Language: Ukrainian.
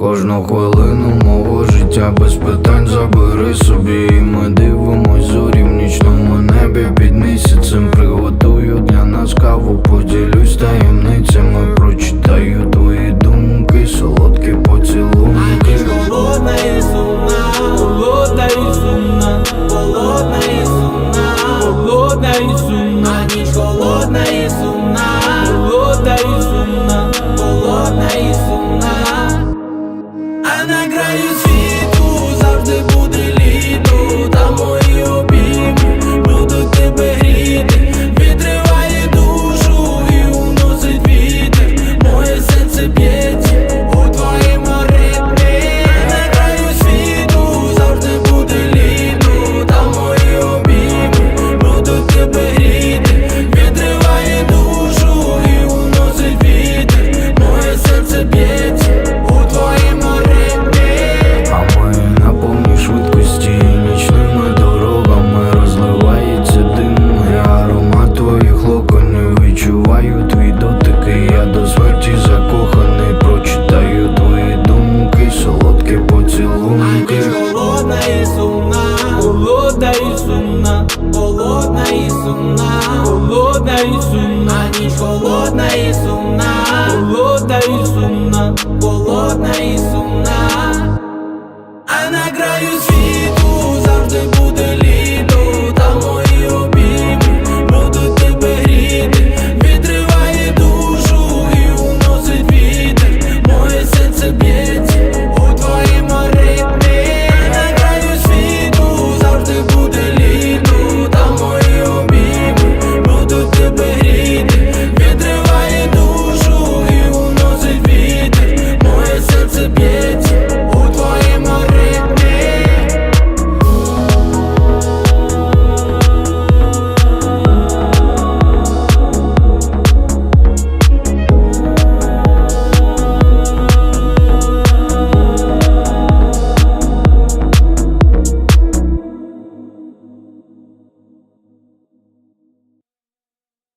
на хвилину мого життя без питань забери собі. І ми дивимось зорі в нічному небі під місяцем. Приготую для нас каву, поділюсь таємницями Прочитаю твої думки, солодкі поцілунки ніч холодна і сумна, холодна і сумна, холодна і сумна.